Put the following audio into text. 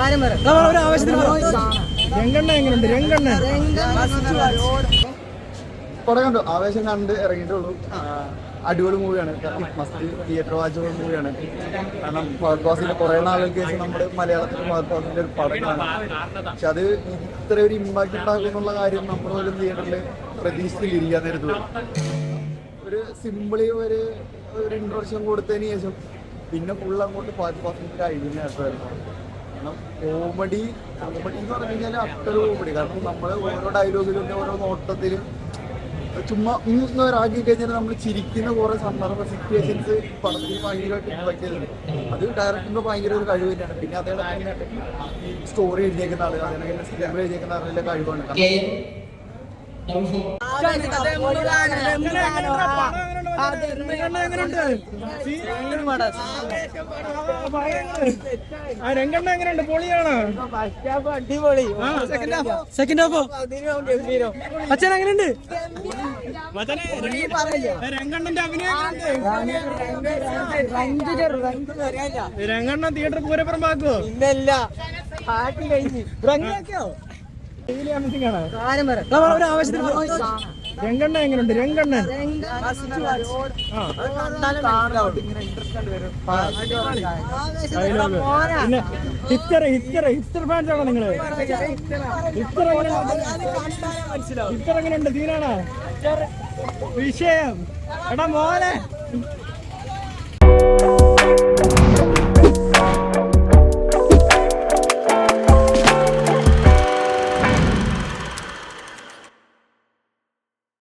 ഒരു ആവശ്യത്തിന് രംഗണ്ണ എങ്ങനെയുണ്ട്? രംഗണ്ണ പടം കണ്ടു ആവേശം കണ്ട് ഇറങ്ങിയിട്ടുള്ളൂ. അടിപൊളി മൂവിയാണ്. കാരണം മസ്റ്റ് തിയേറ്റർ വാച്ചുള്ള മൂവിയാണ്. കാരണം ഫഹദ്വാസിന്റെ കുറെ നാളുകൾക്ക് ശേഷം നമ്മുടെ മലയാളത്തിൽ ഫഹദ്വാസിന്റെ ഒരു പടമാണ് പക്ഷെ അത് ഇത്ര ഒരു ഇമ്പാക്ട് ഉണ്ടാക്കുന്നുള്ള കാര്യം നമ്മൾ പോലും തിയേറ്ററിൽ പ്രതീക്ഷിച്ചിരിക്കാൻ നേരത്തു ഒരു സിമ്പിളി ഒരു ഒരു ഇൻട്രൊഡക്ഷൻ കൊടുത്തതിന് ശേഷം പിന്നെ ഫുൾ അങ്ങോട്ട് ഫഹദ്വാസിന്റെ കഴിവിനായിട്ട് കാരണം കോമഡി കോമഡി എന്ന് പറഞ്ഞു കഴിഞ്ഞാൽ അത്ര കോമഡി കാരണം നമ്മൾ ഓരോ ഡയലോഗിലും ഓരോ നോട്ടത്തിലും ചുമ്മാ ഒരാക്കി കഴിഞ്ഞാൽ നമ്മൾ ചിരിക്കുന്ന കുറെ സന്ദർഭ സിറ്റുവേഷൻസ് പടത്തിൽ ഭയങ്കരമായിട്ട് ഇമ്പാക്ട് ചെയ്തിട്ടുണ്ട് അത് ഡയറക്ടറിന്റെ ഭയങ്കര ഒരു കഴിവ് തന്നെയാണ് പിന്നെ അതേപോലെ തന്നെ സ്റ്റോറി എഴുതിയേക്കുന്ന ആൾ അതേപോലെ സിനിമ എഴുതിയേക്കുന്ന ആളുടെ കഴിവാണ് ആ രംഗണ്ണ എങ്ങനെയുണ്ട്? പൊളിയാണ്? അടിപൊളി സെക്കൻഡ് ഹാഫോ അച്ഛൻ എങ്ങനെയുണ്ട്? രംഗണ്ണന്റെ അഭിനയം എങ്ങനെയുണ്ട്? രംഗണ്ണ തിയേറ്റർ പൂരപ്പുറമാക്കുവോ ഇന്നല്ല പാട്ട് കഴിഞ്ഞ്. ഒരു ആവശ്യത്തിന് രംഗണ്ണ എങ്ങനെയുണ്ട് രംഗണ്ണൻ. പിന്നെ ഹിസ്റ്റർ ഹിസ്റ്റർ ഹിസ്റ്റർ ഫാൻസ് ആണോ നിങ്ങൾ ഹിസ്റ്റർ ഹിസ്റ്റർ എങ്ങനെയുണ്ട് സീനാണോ വിഷയം. എടാ മോനെ.